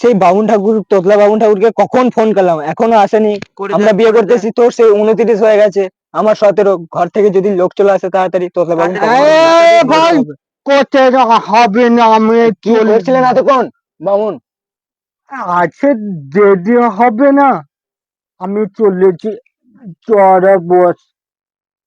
সেই বাবুন ঠাকুর তোতলা বাবুন ঠাকুরকে কখন ফোন করলাম? এখনও আসেনি। আমরা বিয়ে করতেছি তোর সেই উনত্রিশ হয়ে গেছে। আমার সতেরো ঘর থেকে যদি লোক চলে আসে তাড়াতাড়ি তোতলা ঠাকুর ভাই, করতে হবে না আমি কি করছিলেন এতক্ষণ? বামুন। আছে দেরি হবে না আমি চলেছি। চড়া বস।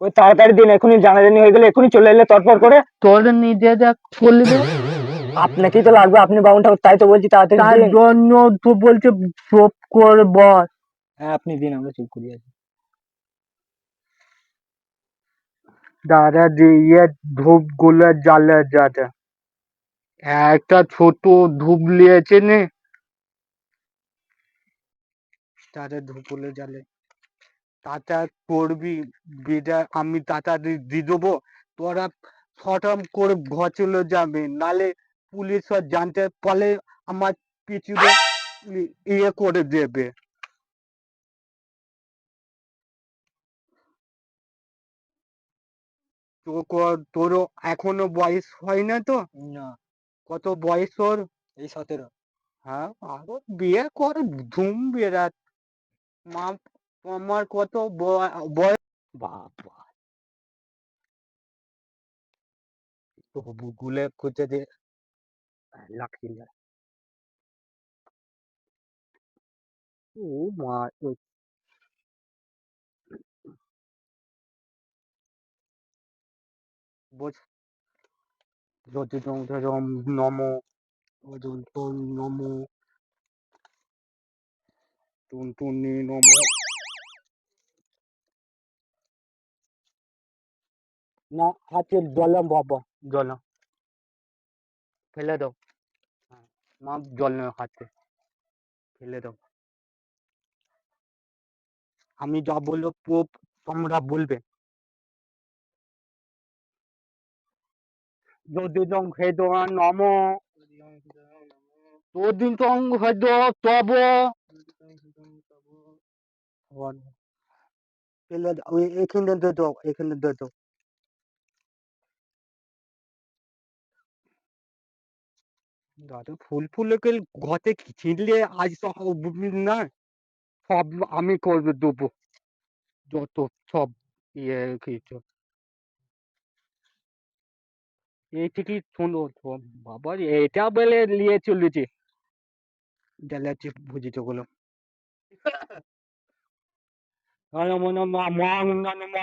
ওই তাড়াতাড়ি দিন এখনই জানাজানি হয়ে গেলে এখনই চলে এলে তরপর করে তোর নিজে দেখ চলবে। আপনাকেই তো লাগবে আপনি বামুন ঠাকুর তাই তো বলছি তাড়াতাড়ি তার দিন। জন্য তো বলছে চুপ করে বস। হ্যাঁ আপনি দিন আমরা চুপ করি আছি দাদা দিয়ে ধূপগুলো জ্বালা একটা ছোট ধূপ নিয়েছে নে। তাতে ধূপগুলো জ্বালে। তাতা করবি বিদা আমি তাতা দিয়ে দেবো। তোরা ছটাম করে ঘর চলে যাবে নালে পুলিশ জানতে পারলে আমার পিছনে ই- ইয়ে করে দেবে। তো ক- তোরও এখনও বয়স হয় না তো? না। কত বয়স তোর এই সতেরো। হ্যাঁ আরও বিয়ে কর ধুম বেরাত। মা আমার কত বয়- বয়স বাবা। গুলে খুঁজে দে। লাখি ও মা যদি ধরম নম অজন্তন নম টুনটুনি নম না হাতে জলাম বাবা জলাম ফেলে দাও মা জল নেই হাতে ফেলে দাও। আমি যা বলব পোপ তোমরা বলবে। যদি তং খেদ নম, যদি তং খেদ তব। এখানে দিয়ে দাও, এখানে দিয়ে দাও। দাদা, ফুল ফুলকে ঘতে ছিঁড়লে আজ হবে না? সব আমি করে দেবো। যত সব ইয়ে কিছু। এই ঠিকই শোনো তো বাবা এটা বলে নিয়ে চলেছে। জ্বালাচ্ছে বুঝেছে গুলো মা মা মা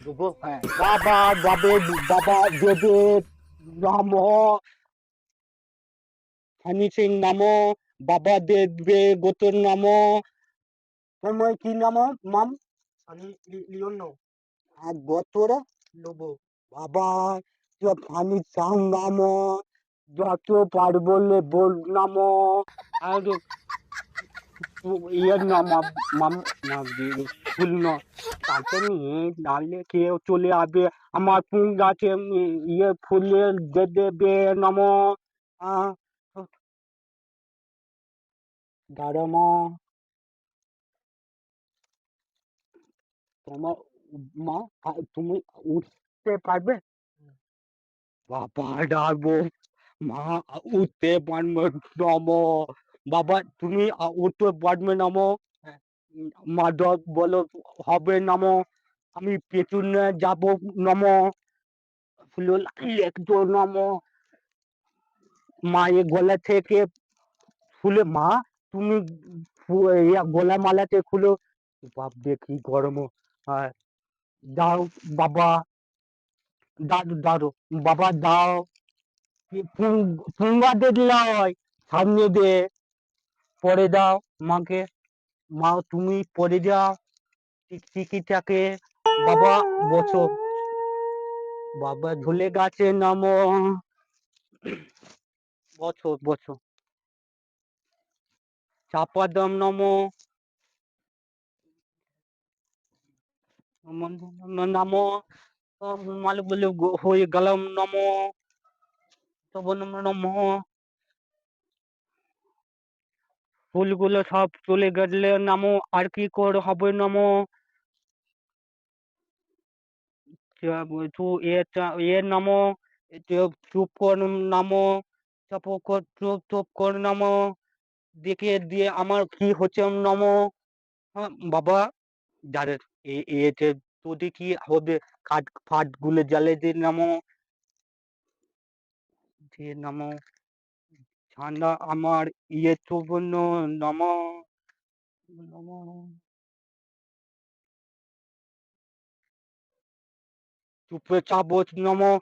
হ্যাঁ বাবা বাবে বাবা দেবে নাম সিং নাম বাবা দেবে গোতর নাম তোমার কি নাম মাম লিওন আর গোতর লোবো বাবা তো ফানি সাং নাম যত পার বললে বল নাম আর ইয়ের দিয়ে ফুল না নিয়ে নালে কেউ চলে আসবে। আমার ফুল গাছে ইয়ে ফুলের দে দেবে নাম। দাঁড়া তোমার, মা তুমি উঠতে পারবে? বাবা, ডাকবো। মা, উঠতে পারবে, নম। বাবা তুমি উঠতে পারবে নাম। হ্যাঁ। মাদক বলো হবে নামো। আমি পেছনে যাব নম। ফুল একটু নম। মায়ের গলা থেকে ফুলে মা তুমি গলা মালাতে খুলো। বাপ দেখি গরম। হয় দাও বাবা। দাদু দাদু বাবা দাও। ফুঙ্গা দিয়ে দিলাই সামনে দে পরে দাও মাকে। মা, তুমি পরে যাও। টিকটিকিটাকে বাবা বসো। বাবা ঝুলে গাছে নামো। বসো বসো। চাপা দাম নমো। নামো মালিক বলে হয়ে গেলাম নমো। তব নমো নমো। ফুলগুলো সব চলে গেলে নামো, আর কি করে হবে নামো। এ নামো চুপ কর নামো, চুপ কর, চুপ চুপ কর নামো, দেখে দিয়ে আমার কি হচ্ছে নমো। বাবা যাদের এতে তোদের কি হবে কাঠ ফাটগুলো জ্বালে দিয়ে নামো। দিয়ে নামো। ঠান্ডা আমার ইয়ে নমো নমো। চুপে চাবো নমো।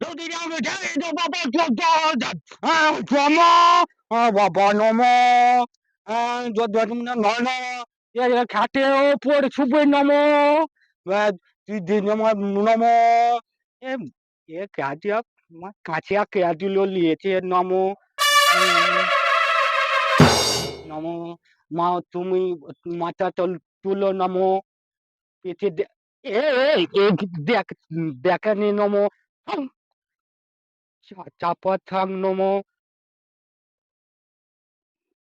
যদি আমি যাই তো বাবা নমো। বাবা নমো। নমো খাটে ওপর নমো। এ কাজিয়া কাছিয়া কেয়াগুলো নিয়েছে নমো। নমো মা তুমি মাথা তল তুলো নমো পেটে এ দেখ দেখানি নমো চা- চাপা থাক নমো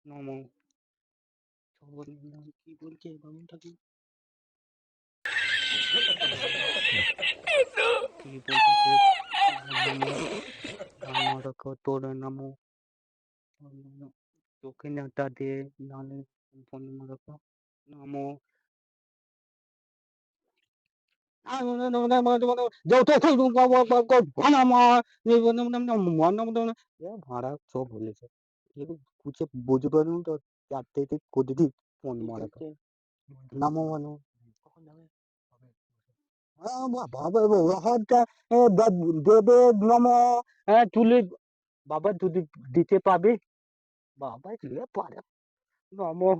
নমো কি বলছে কি বলছে তোর নমো ভাড়া সব বলেছে কুচে তো চারটে ফোন মারা নামো মানো হ্যাঁ তুলে বাবা যদি দিতে পারবি বাবা দিলে পারে নমো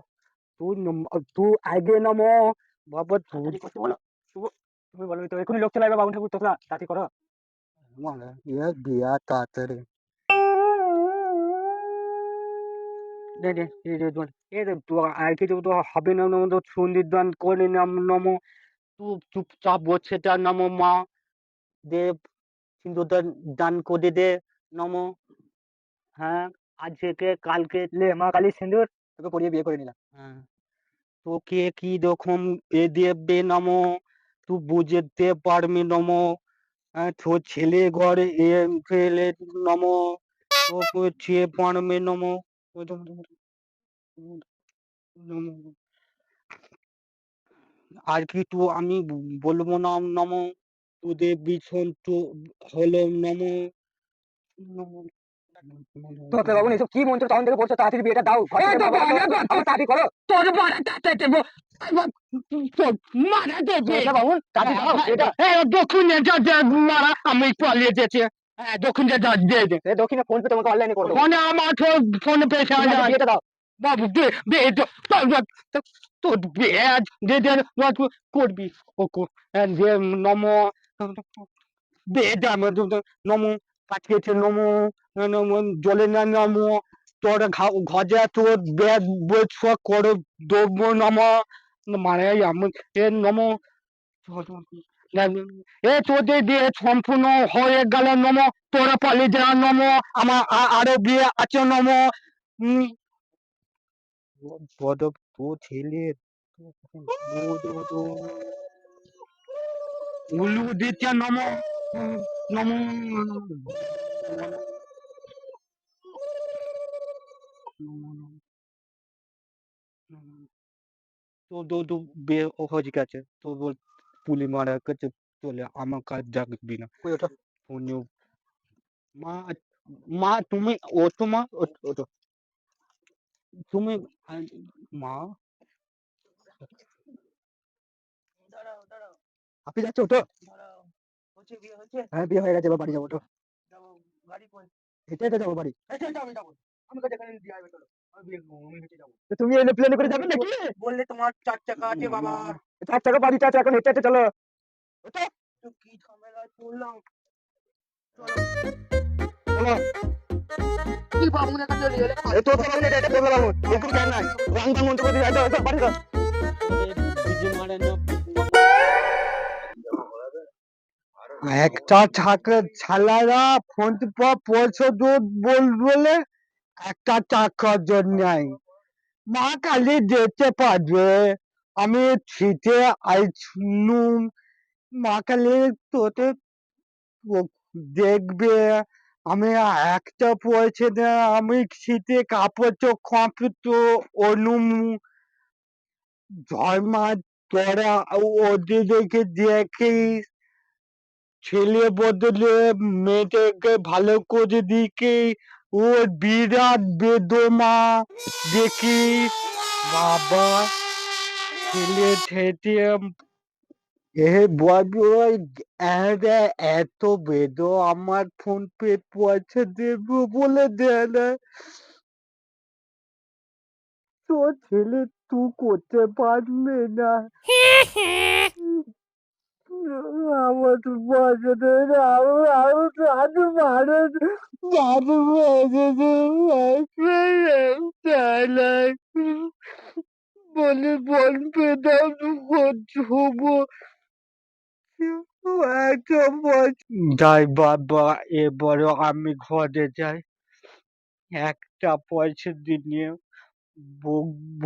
তুই নম- তুই আগে নমো বাবা তুই তুমি বলো তো এখনই লোক বাবুন ঠাকুর তোলা তাতি করো মানে ইয়ে বিয়া তাড়াতাড়ি দে দে দে দে দে এ তো আর তো হবে না নমো তো সন্ধির দান করে নাম নমো চুপ চুপচাপ বসে তার নমো মা দেব সিন্দুর দান দান করে দে নমো হ্যাঁ আজকে কালকে লে, মা কালী সিন্দুর, তোকে পরিয়ে বিয়ে করে নিলাম। হ্যাঁ। তোকে কি রকম এ দেবে নমো? তুই বুঝতে পারবি নমো? তোর ছেলে ঘরে এ ফেলে নমো? তোকে ছে পারবে নমো। আর কিছু আমি বলব না নমো? তোদের ভীষণ তো হলো নমো নমো? এসব কি মন্ত্র তখন থেকে তাড়াতাড়ি বিয়েটা দাও তাড়াতাড়ি করো। তোর মারা দেবে। দক্ষিণে মারা আমি পালিয়ে যেতে। হ্যাঁ দক্ষিণে দে ফোন পে তোমাকে অনলাইনে করে ফোনে আমার তো ফোনে পেশা তুমি আগে যায় বিয়েটা দাও। বাবু দে দে তো তোর বেজ দে দে করবি। ও কর দে নমো দে দে নমো কাটিয়েছে নমো নমো জলে না নমো। তোর ঘরে তোর বই সব করে দেবো নমো মানে আমি এ নমো এ তোদের দিয়ে সম্পূর্ণ হয়ে গেল নমো তোরা পালিয়ে যা নমো আমার আরও বিয়ে আছে নমো বড় তো ছেলে উলু দিচ্ছে নমো নমো তো তো তো হয়ে বল পুলি মারা চলে আমার কাজ না ফোনে মা মা তুমি মা। তুমি মা আপনি যাচ্ছে ওঠো হ্যাঁ বিয়ে হয়ে গেছে এবার বাড়ি যাব ওঠো হেঁটে হেঁটে যাব। বাড়ি তুমি এলে প্লেনে করে যাবে নাকি? বললে তোমার চার চাকা আছে বাবা। চার চাকা আছে এখন হেঁটে হেঁটে চলো। তো কি ঝামেলায় পড়লাম। চলো। চলো। কি বামুনের কাছে চলে গেলে এই তো বাবু এটা এটা তোর বাবু একটু নাই? মন্ত্র করে বাড়ি চল একটা ছাকে ছালারা ফোন বল বলে একটা টাকার জন্য মা কালি যেতে পারবে। আমি ছিটে আইছুনুম মা কালি তোতে দেখবে। আমি একটা পয়সা দে, আমি শীতে কাপড় তো কাঁপতো অনুম জয় মা তোরা ওদেরকে দেখিস ছেলে বদলে মেয়েটাকে ভালো করে দিকে ও বিরাট বেদমা দেখি, বাবা, ছেলে ঠেটে এ বয় এরা এত বেদ আমার ফোন পে পয়সা দেবো বলে দেয় না। তোর ছেলে তুই করতে পারবে না। আমার আমার আরও সাধু বলে বল হব যাই বাবা এবারে আমি ঘরে যাই। একটা পয়সা দিয়ে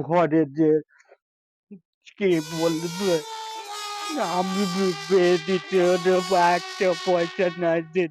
ঘরে যে কে বলবে? আমি বি- বিয়ে দিতে দেবো একটা পয়সা না দিয়ে